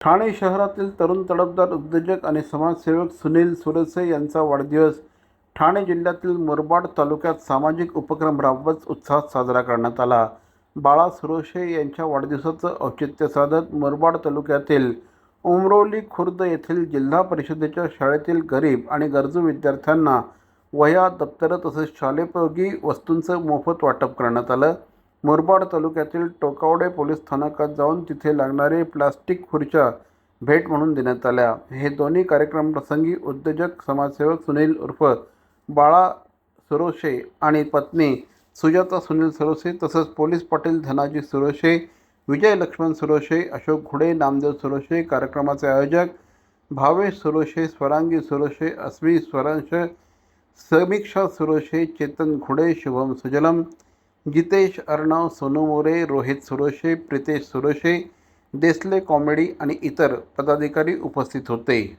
ठाणे शहरातील तरुण तडफदार उद्योजक आणि समाजसेवक सुनील सुरसे यांचा वाढदिवस. ठाणे जिल्ह्यातील मुरबाड तालुक्यात सामाजिक उपक्रम राबवत उत्साहात साजरा करण्यात आला. बाळा सुरोशे यांच्या वाढदिवसाचं औचित्य साधत मुरबाड तालुक्यातील उमरोली खुर्द येथील जिल्हा परिषदेच्या शाळेतील गरीब आणि गरजू विद्यार्थ्यांना वह्या दप्तरं तसेच शालेपयोगी वस्तूंचं मोफत वाटप करण्यात आलं. मुरबाड तालुक्यातील टोकावडे पोलीस स्थानकात जाऊन तिथे लागणारे प्लास्टिक खुर्च्या भेट म्हणून देण्यात आल्या. हे दोन्ही कार्यक्रमप्रसंगी उद्योजक समाजसेवक सुनील उर्फ बाळा सुरोशे आणि पत्नी सुजाता सुनील सुरोशे तसंच पोलीस पाटील धनाजी सुरोशे विजय लक्ष्मण सुरोशे अशोक घुडे नामदेव सुरोशे कार्यक्रमाचे आयोजक भावेश सुरोशे स्वरांगी सुरोशे अस्मी स्वरांश समीक्षा सुरोशे चेतन घुडे शुभम सुजलम जितेश अर्णव सोनू मोरे रोहित सुरोशे प्रितेश सुरोशे देसले कॉमेडी आणि इतर पदाधिकारी उपस्थित होते.